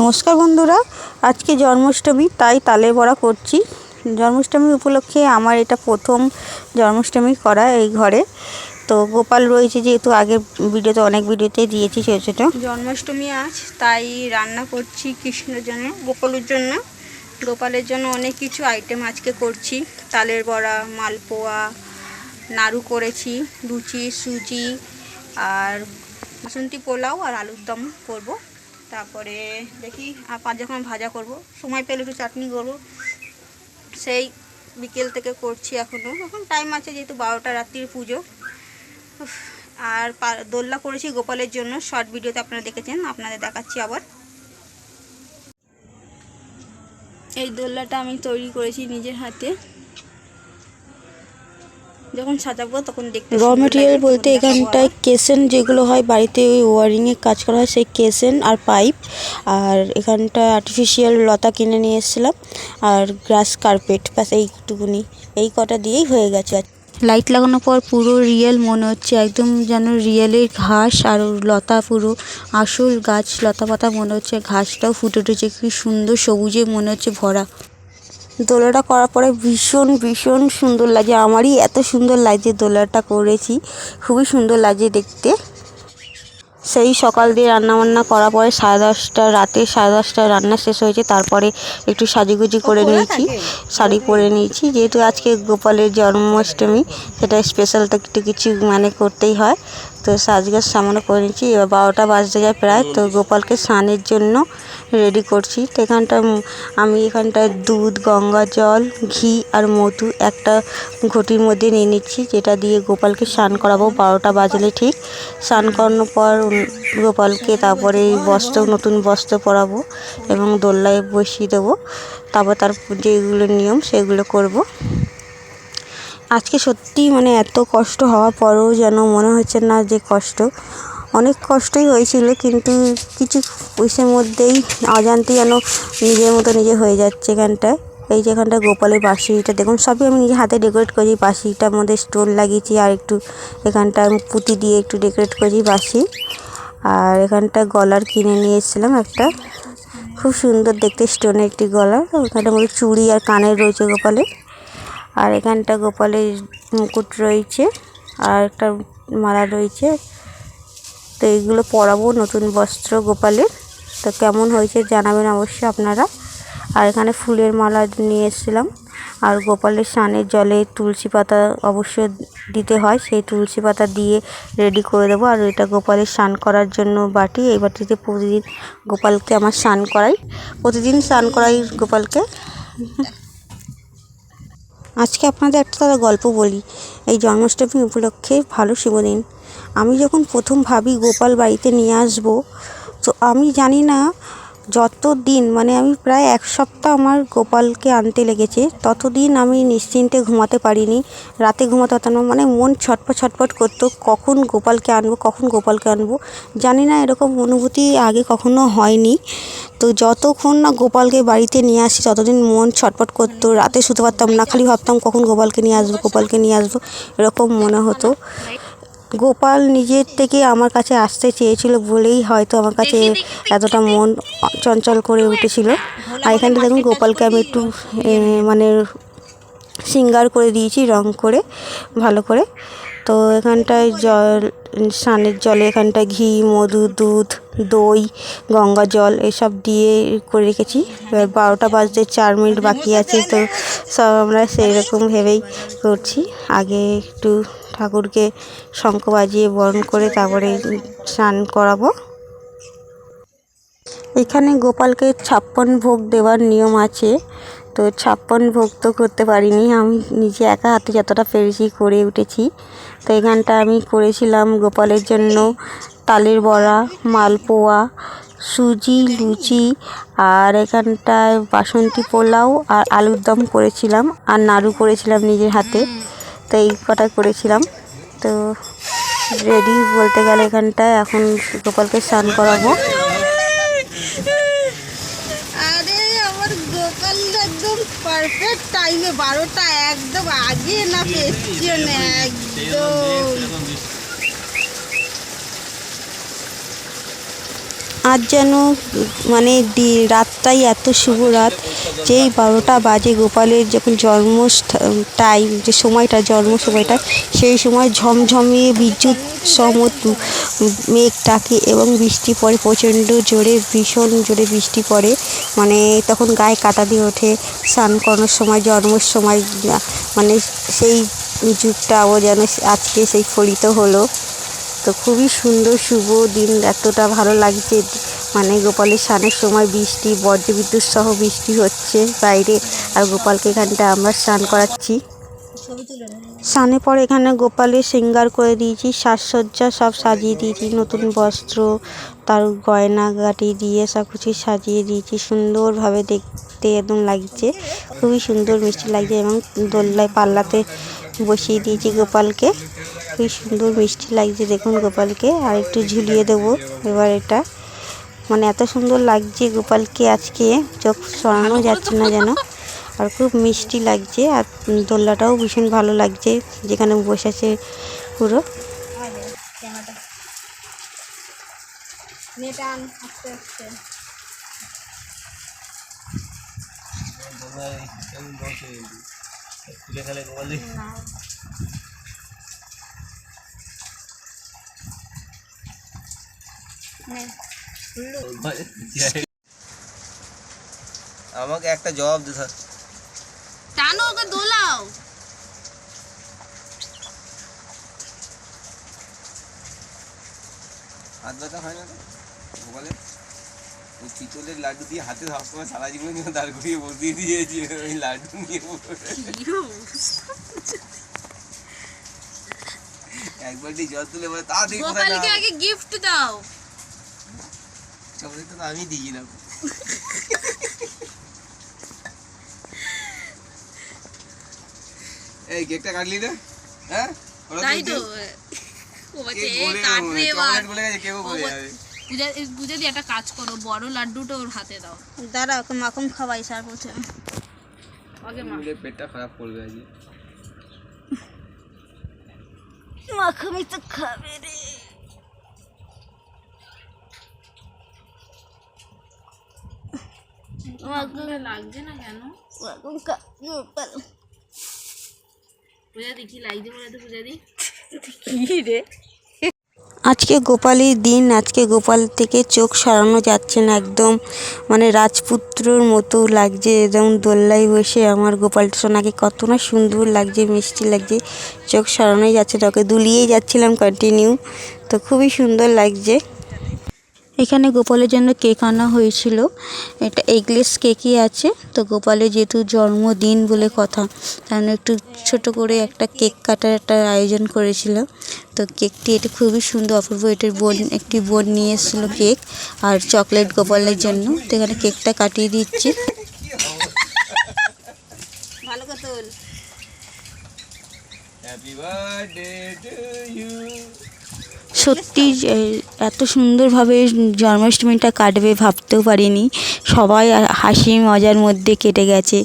নমস্কার বন্ধুরা, আজকে জন্মাষ্টমী, তাই তালের বড়া করছি। জন্মাষ্টমী উপলক্ষে আমার এটা প্রথম জন্মাষ্টমী করা এই ঘরে। তো গোপাল রয়েছে যেহেতু আগের ভিডিওতে, অনেক ভিডিওতে দিয়েছি ছোটো ছোটো। জন্মাষ্টমী আজ, তাই রান্না করছি কৃষ্ণের জন্য, গোপালের জন্য। গোপালের জন্য অনেক কিছু আইটেম আজকে করছি। তালের বড়া, মালপোয়া, নাড়ু করেছি, লুচি, সুজি, আর বাসন্তী পোলাও আর আলুর দম করব। তারপরে দেখি আর পাঁচ যখন ভাজা করব, সময় পেলে একটু চাটনি করব। সেই বিকেল থেকে করছি এখনও এখন টাইম আছে যেহেতু বারোটা রাত্রির পুজো। আর দোলনা করেছি গোপালের জন্য শর্ট ভিডিওতে আপনারা দেখেছেন, আপনাদের দেখাচ্ছি আবার। এই দোলনাটা আমি তৈরি করেছি নিজের হাতে। যখন সাজাবো তখন দেখতে র মেটেরিয়াল বলতে এখানটায়। কেসেন যেগুলো হয় বাড়িতে ওই ওয়ারিংয়ে কাজ করা হয় সেই কেসেন আর পাইপ। আর এখানটা আর্টিফিশিয়াল লতা কিনে নিয়ে এসেছিলাম আর গ্রাস কার্পেট ব্যাস এইটুকুনি। এই কটা দিয়েই হয়ে গেছে আর। লাইট লাগানোর পর পুরো রিয়েল মনে হচ্ছে একদম যেন রিয়েলের ঘাস আর লতা পুরো আসল গাছ লতা পাতা মনে হচ্ছে ঘাসটাও ফুটে উঠেছে কি সুন্দর সবুজে মনে হচ্ছে ভরা। দোলাটা করার পরে ভীষণ ভীষণ সুন্দর লাগে। আমারই এত সুন্দর লাগছে দোলাটা করেছি। খুবই সুন্দর লাগছে দেখতে। সেই সকাল দিয়ে রান্না বান্না করার পরে সাড়ে দশটা রাতে সাড়ে দশটায় রান্না শেষ হয়েছে। তারপরে একটু সাজুগুজি করে নিয়েছি। শাড়ি পরে নিয়েছি। যেহেতু আজকে গোপালের জন্মাষ্টমী সেটা স্পেশাল তো একটু কিছু মানে করতেই হয়। তো সাজগোজ সামান্য করে নিয়েছি এবার বারোটা বাজতে যায় প্রায়। তো গোপালকে স্নানের জন্য রেডি করছি। তো এখানটা আমি এখানটায় দুধ, গঙ্গা জল, ঘি আর মধু একটা ঘটির মধ্যে নিয়ে নিচ্ছি, যেটা দিয়ে গোপালকে স্নান করাবো। বারোটা বাজলে ঠিক। স্নান করানোর পর গোপালকে তারপরে বস্ত্র, নতুন বস্ত্র পরাবো এবং দোল্লায় বসিয়ে দেবো। তারপর তার যেগুলো নিয়ম, সেগুলো করব। আজকে সত্যি মানে এত কষ্ট হওয়ার পরেও যেন মনে হচ্ছে না যে কষ্ট। অনেক কষ্টই হয়েছিল কিন্তু কিছু পয়সার মধ্যেই অজান্তে যেন নিজের মতো নিজে হয়ে যাচ্ছে এখানটায় এই যে এখানটা গোপালের বাঁশিটা, দেখুন সবই আমি নিজে হাতে ডেকোরেট করেছি, বাঁশিটার মধ্যে স্টোন লাগিয়েছি আর একটু এখানটা পুঁতি দিয়ে একটু ডেকোরেট করেছি বাঁশি। আর এখানটা গলার কিনে নিয়ে এসেছিলাম একটা। খুব সুন্দর দেখতে স্টোনের একটি গলা ওখানটার মধ্যে চুড়ি আর কানের রয়েছে গোপালের। আর এখানটা গোপালের মুকুট রয়েছে আর একটা মালা রয়েছে। তো এইগুলো পরাবো নতুন বস্ত্র গোপালের। তো কেমন হয়েছে জানাবেন অবশ্যই আপনারা। আর এখানে ফুলের মালা নিয়ে এসেছিলাম। আর গোপালের স্নানের জলে তুলসী পাতা অবশ্যই দিতে হয়, সেই তুলসী পাতা দিয়ে রেডি করে দেবো। আর এটা গোপালের স্নান করার জন্য বাটি, এই বাটিতে প্রতিদিন গোপালকে আমার স্নান করাই। প্রতিদিন স্নান করাই গোপালকে। আজকে আপনাদের একটা তারা গল্প বলি। এই জন্মাষ্টমী উপলক্ষে ভালো শুভদিন আমি যখন প্রথম ভাবি গোপাল বাড়িতে নিয়ে আসব, তো আমি জানি না যত দিন মানে আমি প্রায় এক সপ্তাহ আমার গোপালকে আনতে লেগেছে, ততদিন আমি নিশ্চিন্তে ঘুমাতে পারিনি, রাতে ঘুমাতে পারতাম না মানে মন ছটপট ছটপট করতো, কখন গোপালকে আনব, কখন গোপালকে আনব, জানি না এরকম অনুভূতি আগে কখনো হয়নি। তো যতক্ষণ না গোপালকে বাড়িতে নিয়ে আসি, ততদিন মন ছটপট করতো। রাতে শুতে পারতাম না, খালি ভাবতাম কখন গোপালকে নিয়ে আসব, গোপালকে নিয়ে আসব, এরকম মনে হতো। গোপাল নিজের থেকে আমার কাছে আসতে চেয়েছিল বলেই হয়তো আমার কাছে এতটা মন চঞ্চল করে উঠেছিল। আর এখানটা দেখুন, গোপালকে আমি একটু মানে সিঙ্গার করে দিয়েছি, রং করে, ভালো করে। তো এখানটায় জল, স্নানের জলে এখানটায় ঘি, মধু, দুধ, দই, গঙ্গা জল এসব দিয়ে করে রেখেছি। এবার বারোটা বাজতে চার মিনিট বাকি আছে, তো সব আমরা সেই রকম ভেবেই করছি। আগে একটু ঠাকুরকে শঙ্খ বাজিয়ে বরণ করে তারপরে স্নান করাবো। এখানে গোপালকে ছাপ্পন ভোগ দেওয়ার নিয়ম আছে। তো ছাপ্পন ভোগ তো করতে পারিনি। আমি নিজে একা হাতে যতটা পেরেছি করে উঠেছি। তো এখানটা আমি করেছিলাম গোপালের জন্য তালের বড়া, মালপোয়া, সুজি, লুচি আর এখানটায় বাসন্তী পোলাও আর আলুর দম করেছিলাম আর নাড়ু করেছিলাম নিজের হাতে। তো এই কটা করেছিলাম। তো রেডি বলতে গেলে এখানটায় এখন গোপালকে স্নান করাবো আরে আমার গোপাল একদম পারফেক্ট টাইমে বারোটা একদম আগে না পেছনে একদম। আজ যেন মানে রাতটাই এত শুভ রাত, যেই বারোটা বাজে গোপালের যখন জন্ম টাইম যে সময়টা জন্ম সময়টা সেই সময় ঝমঝমিয়ে বিদ্যুৎ সমত মেঘ ডাকে এবং বৃষ্টি পড়ে, প্রচণ্ড জোরে, ভীষণ জোরে বৃষ্টি পড়ে মানে তখন গায়ে কাটা দিয়ে ওঠে, স্নান করানোর সময় জন্মের সময় মানে সেই যুগটাও যেন আজকে সেই ফলিত হলো। তো খুবই সুন্দর, শুভ দিন। এতটা ভালো লাগছে। মানে গোপালের স্নানের সময় বৃষ্টি, বজ্রবিদ্যুৎ সহ বৃষ্টি হচ্ছে বাইরে। আর গোপালকে এখানটা আমরা স্নান করাচ্ছি। স্নানের পর এখানে গোপালের শৃঙ্গার করে দিয়েছি, সাজসজ্জা সব সাজিয়ে দিয়েছি, নতুন বস্ত্র, তার গয়নাগাটি দিয়ে সব কিছু সাজিয়ে দিয়েছি, সুন্দরভাবে দেখতে একদম লাগছে, খুবই সুন্দর মিষ্টি লাগছে এবং দোল্লায় পাল্লাতে বসিয়ে দিয়েছি গোপালকে, খুবই সুন্দর মিষ্টি লাগছে দেখুন গোপালকে, আর একটু ঝুলিয়ে দেবো এবার এটা। মানে এত সুন্দর লাগছে গোপালকে আজকে, চোখ সরানো যাচ্ছে না যেন। আর খুব মিষ্টি লাগছে আর দোল্লাটাও ভীষণ ভালো লাগছে যেখানে বসেছে পুরো। আমাকে একটা জবাব দে স্যার। টানো ওকে দোলাও। হাত ব্যথা হয় না তো? গোপালে ওই পিতলের লাড্ডু দিয়ে হাতে সবসময় সারা জীবন দাঁড় করিয়ে বসিয়ে দিয়েছি ওই লাড্ডু নিয়ে বসে। একবার জল তুলে বলে তাড়াতাড়ি কোথায় গোপালকে আগে গিফট দাও। চকলেট তো আমি দিয়েছিলাম এই কেকটা কাটলি না হ্যাঁ? তাই তো ও বলছে কেক এ গলে কাটবে এবার। গলে গেছে, ও বল- যাবে। পূজা পূজা দিয়ে একটা কাজ করো বড় লাড্ডুটা ওর হাতে দাও। দাঁড়া ওকে মাখন খাওয়াই সার বলছে। আগে মা মিলে পেটটা খারাপ করবে আজকে। মাখামি তো খাবে রে। লাগছে না কেন? মাখন খাবে পূজা দি কি লাগছে বলে তো পূজা দি। আজকে গোপালের দিন আজকে গোপাল থেকে চোখ সরানো যাচ্ছে না একদম। মানে রাজপুত্রর মতো লাগছে একদম দোল্লায় বসে আমার গোপাল সোনাকে কত না সুন্দর লাগছে মিষ্টি লাগছে চোখ সরানোই যাচ্ছে না। ওকে দুলিয়েই যাচ্ছিলাম কন্টিনিউ তো খুবই সুন্দর লাগছে। এখানে গোপালের জন্য কেক আনা হয়েছিল। এটা এগলেস কেকই আছে। তো গোপালের যেহেতু জন্মদিন বলে কথা তার জন্য একটু ছোট করে একটা কেক কাটার একটা আয়োজন করেছিল তো কেকটি এটা খুবই সুন্দর অপূর্ব। এটার বোন একটি বোন নিয়ে এসেছিল কেক আর চকলেট গোপালের জন্য। তো এখানে কেকটা কাটিয়ে দিচ্ছি। ভালো কথা বল। হ্যাপি বার্থডে টু ইউ সত্যি এত সুন্দরভাবে জন্মাষ্টমীটা কাটবে ভাবতেও পারিনি। সবাই হাসি মজার মধ্যে কেটে গেছে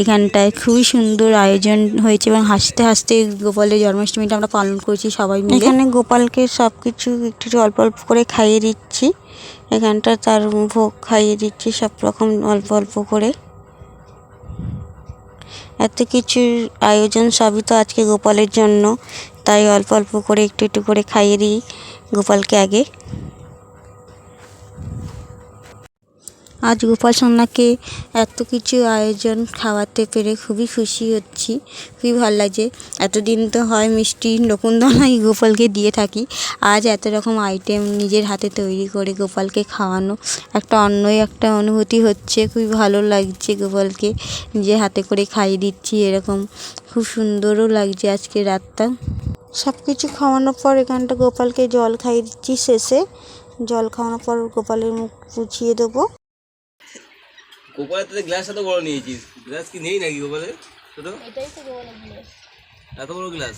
এখানটায়। খুবই সুন্দর আয়োজন হয়েছে এবং হাসতে হাসতে গোপালের জন্মাষ্টমীটা আমরা পালন করছি সবাই মিলে। এখানে গোপালকে সব কিছু একটু অল্প অল্প করে খাইয়ে দিচ্ছি। এখানটা তার ভোগ খাইয়ে দিচ্ছি সব রকম অল্প অল্প করে। এত কিছুর আয়োজন সবই তো আজকে গোপালের জন্য। তাই অল্প অল্প করে একটু একটু করে খাইয়ে দিই গোপালকে আগে। আজ গোপাল সোনাকে এত কিছু আয়োজন খাওয়াতে পেরে খুবই খুশি হচ্ছি, খুবই ভালো লাগছে। এতদিন তো হয় মিষ্টি নকুনদানাই গোপালকে দিয়ে থাকি, আজ এত রকম আইটেম নিজের হাতে তৈরি করে গোপালকে খাওয়ানো একটা অন্যই একটা অনুভূতি হচ্ছে, খুবই ভালো লাগছে গোপালকে নিজের হাতে করে খাইয়ে দিচ্ছি এরকম। খুব সুন্দরও লাগছে আজকে রাতটা। সব কিছু খাওয়ানোর পর এখানটা গোপালকে জল খাইয়ে দিচ্ছি শেষে। জল খাওয়ানোর পর গোপালের মুখ পুছিয়ে দেবো। গোপালের তো গ্লাস এত বড় নিয়েছিস। গ্লাস কি নেই নাকি গোপালের? ছোট? এটাই তো গোপালের গ্লাস। এত বড় গ্লাস?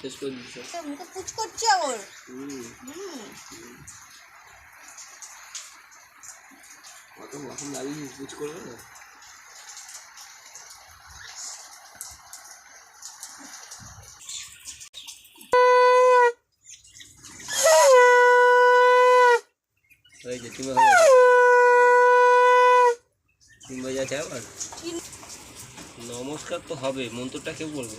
শেষ করে দিচ্ছি। তো মুখে পুচ করছে ওর। হুম। তো এখন লাগিয়ে ইউজ করবে না এই যে তুমি নমস্কার তো হবে মন্ত্রটা কেউ বলবে?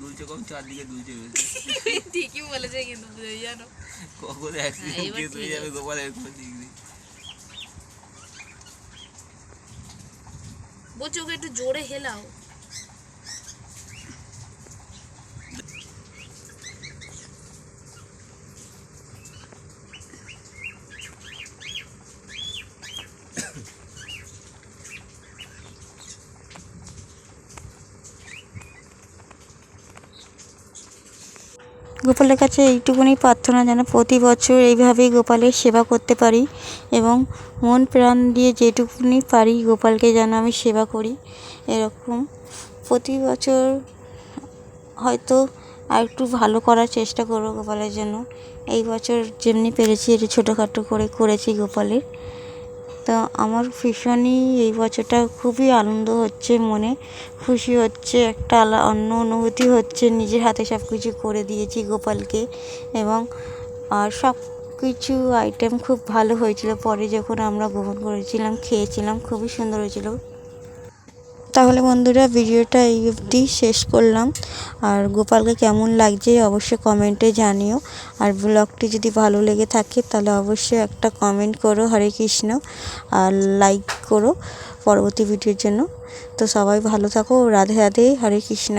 দুলছে কম চারদিকে দুলছে ঠিকই বলেছে কিন্তু বুঝে জানো কখন অ্যাক্সিডেন্ট কেস হয়ে যাবে গোপাল এরকম ঠিক নেই। বলছে ওকে একটু জোরে হেলাও। গোপালের কাছে এইটুকুনি প্রার্থনা যেন প্রতি বছর এইভাবেই গোপালের সেবা করতে পারি এবং মন প্রাণ দিয়ে যেটুকুনি পারি গোপালকে যেন আমি সেবা করি। এরকম প্রতি বছর হয়তো আর একটু ভালো করার চেষ্টা করব গোপালের জন্য। এই বছর যেমনি পেরেছি একটু ছোটোখাটো করে করেছি গোপালের। তো আমার ভীষণই এই বছরটা খুবই আনন্দ হচ্ছে, মনে খুশি হচ্ছে, একটা আলা, অন্য অনুভূতি হচ্ছে। নিজের হাতে সব কিছু করে দিয়েছি গোপালকে এবং, আর সব কিছু আইটেম খুব ভালো হয়েছিল। পরে যখন আমরা গ্রহণ করেছিলাম, খেয়েছিলাম, খুবই সুন্দর হয়েছিল। তাহলে বন্ধুরা ভিডিওটা এই অবধি শেষ করলাম। আর গোপালকে কেমন লাগছে অবশ্যই কমেন্টে জানিও। আর ব্লগটি যদি ভালো লেগে থাকে তাহলে অবশ্যই একটা কমেন্ট করো, হরে কৃষ্ণ। আর লাইক করো পরবর্তী ভিডিওর জন্য। তো সবাই ভালো থাকো, রাধে রাধে, হরে কৃষ্ণ।